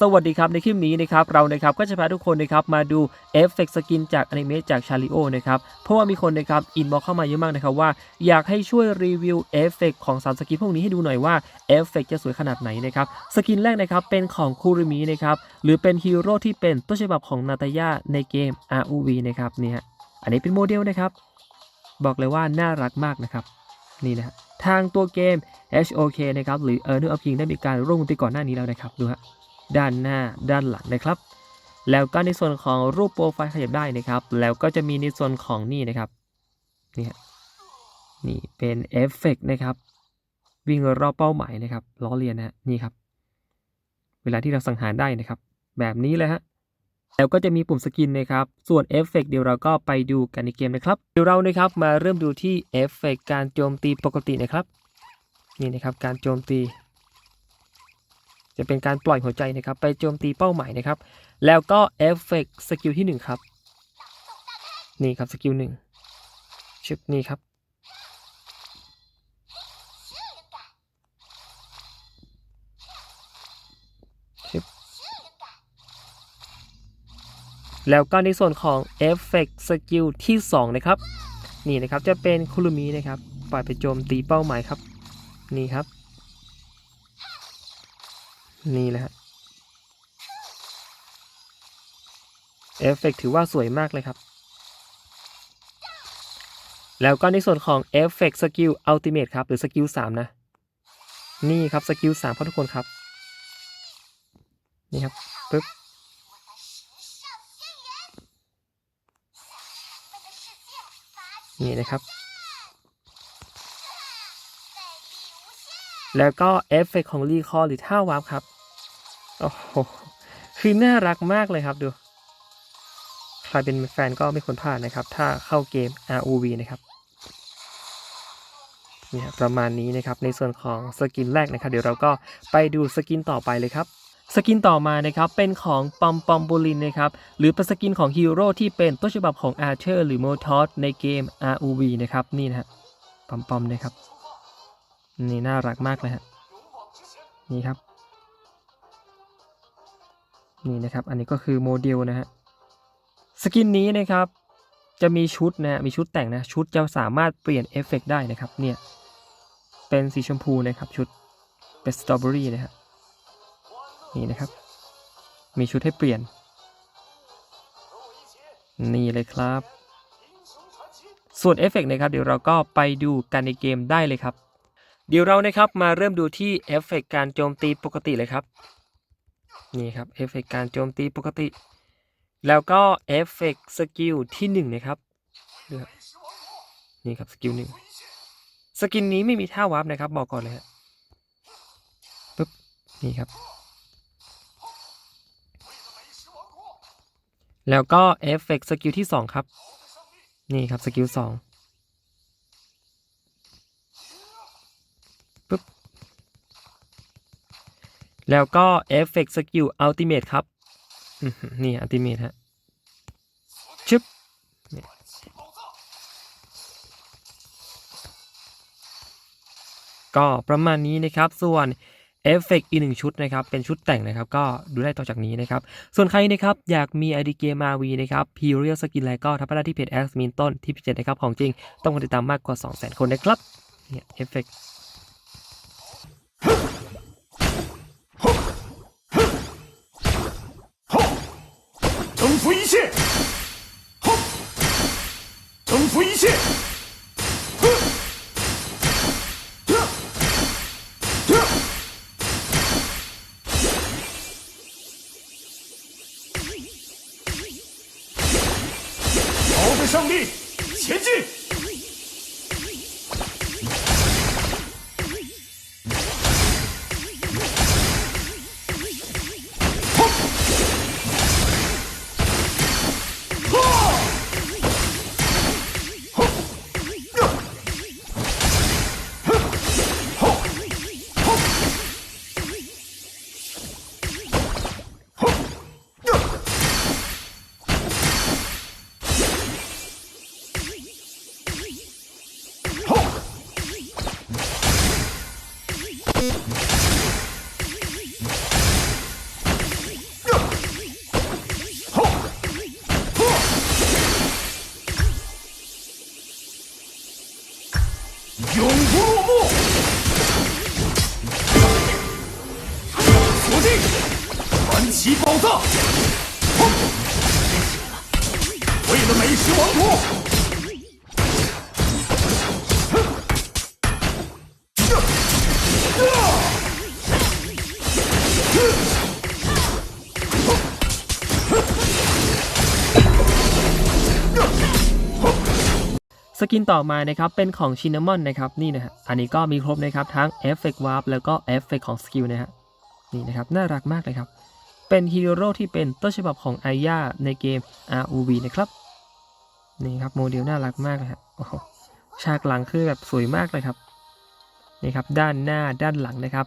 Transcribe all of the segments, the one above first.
สวัสดีครับในคลิปนี้นะครับเรานะครับก็จะพาทุกคนนะครับมาดูเอฟเฟกต์สกินจากอนิเมะจากชาริโอนะครับเพราะว่ามีคนนะครับอินบ็อกเข้ามาเยอะมากนะครับว่าอยากให้ช่วยรีวิวเอฟเฟกต์ของสามสกินพวกนี้ให้ดูหน่อยว่าเอฟเฟกต์จะสวยขนาดไหนนะครับสกินแรกนะครับเป็นของคูริมินะครับหรือเป็นฮีโร่ที่เป็นต้นฉบับของนาตายาในเกม ROV นะครับเนี่ยอันนี้เป็นโมเดลนะครับบอกเลยว่าน่ารักมากนะครับนี่นะฮะทางตัวเกม HOK นะครับหรือ Earner of King ได้มีการร่วมมือไปก่อนหน้านี้แล้วนะครับดูฮะ ด้านหน้าด้านหลังนะครับ แล้วก็ในส่วนของรูปโปรไฟล์ขยับได้นะครับ แล้วก็จะมีในส่วนของนี่นะครับนี่นี่เป็นเอฟเฟกต์นะครับ วิ่งรอบเป้าหมายนะครับล้อเลียนนะฮะนี่ครับ เวลาที่เราสังหารได้นะครับ แบบนี้เลยฮะแล้วก็จะมีปุ่มสกินนะครับ ส่วนเอฟเฟกต์เดี๋ยวเราก็ไปดูกันในเกมนะครับ เดี๋ยวเรานะครับมาเริ่มดูที่เอฟเฟกต์การโจมตีปกตินะครับ นี่นะครับการโจมตี จะเป็นการปล่อยหัวใจนะครับ ไปโจมตีเป้าหมายนะครับ แล้วก็เอฟเฟกสกิลที่ 1 ครับ นี่ครับสกิลหนึ่งชึบนี่ครับชึบแล้วก็ในส่วนของเอฟเฟกสกิลที่ 2 นะครับ นี่นะครับจะเป็นคุรุมินะครับ ปล่อยไปโจมตีเป้าหมายครับ นี่ครับ นี่แหละ เอฟเฟกถือว่าสวยมากเลยครับ แล้วก็ในส่วนของเอฟเฟกสกิลอัลติเมทครับ หรือสกิล3นะ นี่ครับสกิล3ครับทุกคนครับ นี่ครับปึ๊บนี่นะครับ แล้วก็เอฟเฟกของรีคอร์หรือท่าวาร์ปครับ โอ้โห คือน่ารักมากเลยครับดู ใครเป็นแฟนก็ไม่ควรพลาดนะครับ ถ้าเข้าเกม ROV นะครับเนี่ยประมาณนี้นะครับ ในส่วนของสกินแรกนะครับ เดี๋ยวเราก็ไปดูสกินต่อไปเลยครับสกินต่อมานะครับเป็นของปอมปอมบูลินนะครับหรือเป็นสกินของฮีโร่ที่เป็นต้นฉบับของอาร์เชอร์หรือโมทอสในเกม ROV นะครับนี่นะฮะปอมปอมนะครับ นี่น่ารักมากเลยฮะ นี่ครับ นี่นะครับ อันนี้ก็คือโมเดลนะฮะ สกินนี้นะครับ จะมีชุดนะฮะมีชุดแต่งนะ ชุดจะสามารถเปลี่ยนเอฟเฟกได้นะครับ เนี่ย เป็นสีชมพูนะครับ ชุด เป็นสตรอเบอรี่นะฮะ นี่นะครับ มีชุดให้เปลี่ยน นี่เลยครับส่วนเอฟเฟกนะครับ เดี๋ยวเราก็ไปดูกันในเกมได้เลยครับ เดี๋ยวเรานะครับมาเริ่มดูที่เอฟเฟกการโจมตีปกติเลยครับ นี่ครับเอฟเฟกการโจมตีปกติ แล้วก็เอฟเฟกสกิลที่ 1 นะครับนี่ครับสกิลหนึ่งสกินนี้ไม่มีท่าวาร์ปนะครับ บอกก่อนเลยฮะปึ๊บนี่ครับ แล้วก็เอฟเฟกสกิลที่ 2 ครับ นี่ครับสกิล2 แล้วก็เอฟเฟกสกิลอัลติเมทครับ นี่อัลติเมทฮะชึบก็ประมาณนี้นะครับ ส่วนเอฟเฟกอีกหนึ่งชุดนะครับ เป็นชุดแต่งนะครับ ก็ดูได้ต่อจากนี้นะครับ ส่วนใครนะครับ อยากมีไอดีเกมมาวีนะครับพีเรียลสกินอะไรก็ทักไปได้ที่เพจแอสมินต้นที่พิเศษนะครับ ของจริง ต้องกดติดตามมากกว่า 200,000 คนนะครับเนี่ยเอฟเฟก征征服一切！哼！哼！哼！朝着胜利前进！永不落幕。锁定。传奇宝藏。为了美食王国。 สกินต่อมานะครับเป็นของชินนามอนนะครับนี่นะฮะอันนี้ก็มีครบนะครับทั้งเอฟเฟกต์วาร์ปแล้วก็เอฟเฟกต์ของสกิลนะฮะนี่นะครับน่ารักมากเลยครับ เป็นฮีโร่ที่เป็นต้นฉบับของไอย่าในเกม ROV นะครับนี่ครับโมเดลน่ารักมากเลยฮะโอ้โหฉากหลังคือแบบสวยมากเลยครับนี่ครับด้านหน้าด้านหลังนะครับ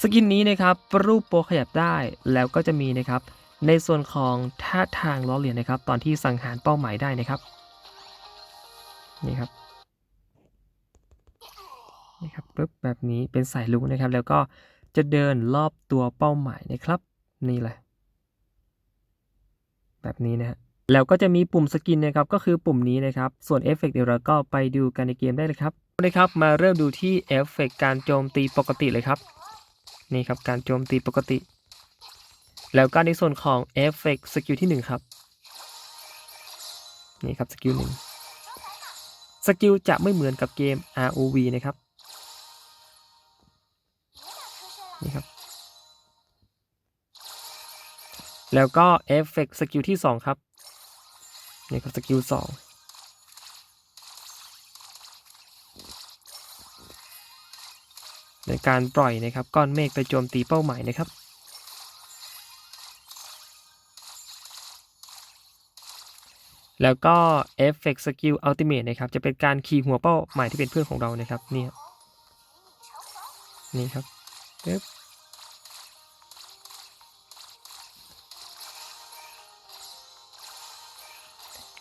สกินนี้นะครับรูปโปรขยับได้แล้วก็จะมีนะครับในส่วนของท่าทางล้อเลียนนะครับ ตอนที่สังหารเป้าหมายได้นะครับ นี่ครับนี่ครับปึ๊บแบบนี้เป็นสายลุกนะครับ แล้วก็จะเดินรอบตัวเป้าหมายนะครับ นี่แหละแบบนี้นะฮะแล้วก็จะมีปุ่มสกินนะครับก็คือปุ่มนี้นะครับ ส่วนเอฟเฟกต์เดี๋ยวเราก็ไปดูกันในเกมได้เลยครับนะครับ มาเริ่มดูที่เอฟเฟกต์การโจมตีปกติเลยครับ นี่ครับการโจมตีปกติ แล้วก็ในส่วนของเอฟเฟกต์สกิลที่หนึ่งครับ นี่ครับสกิลหนึ่ง สกิลจะไม่เหมือนกับเกม ROV นะครับ นี่ครับ แล้วก็เอฟเฟกต์สกิลที่ 2 ครับ นี่ครับสกิล2ในการปล่อยนะครับก้อนเมฆไปโจมตีเป้าหมายนะครับ แล้วก็เอฟเฟกต์สกิลอัลติเมทนะครับ จะเป็นการขี่หัวเป้าหมายที่เป็นเพื่อนของเรานะครับนี่นี่ครับปึ๊บ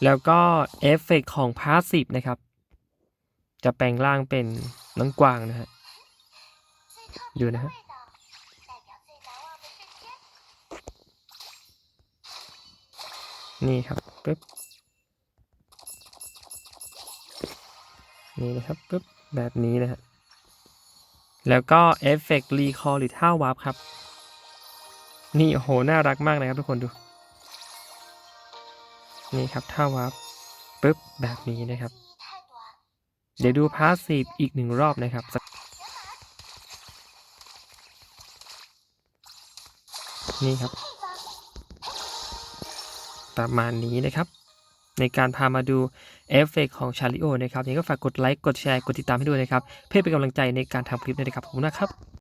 แล้วก็เอฟเฟกต์ของพาสซีฟนะครับ จะแปลงร่างเป็นน้องกวางนะฮะดูนะฮะนี่ครับปึ๊บ นี่นะครับปึ๊บแบบนี้นะฮะแล้วก็เอฟเฟกต์รีคอร์หรือท่าวาร์ปครับ นี่โหน่ารักมากนะครับทุกคนดู นี่ครับท่าวาร์ปปึ๊บแบบนี้นะครับ เดี๋ยวดูพาสซีฟอีกหนึ่งรอบนะครับนี่ครับ ประมาณนี้นะครับ ในการพามาดูเอฟเฟกของชาริโอนะครับยังก็ฝากกดไลค์กดแชร์กดติดตามให้ด้วยนะครับ เพื่อเป็นกำลังใจในการทำคลิปด้นะครับขอบคุณนะครับ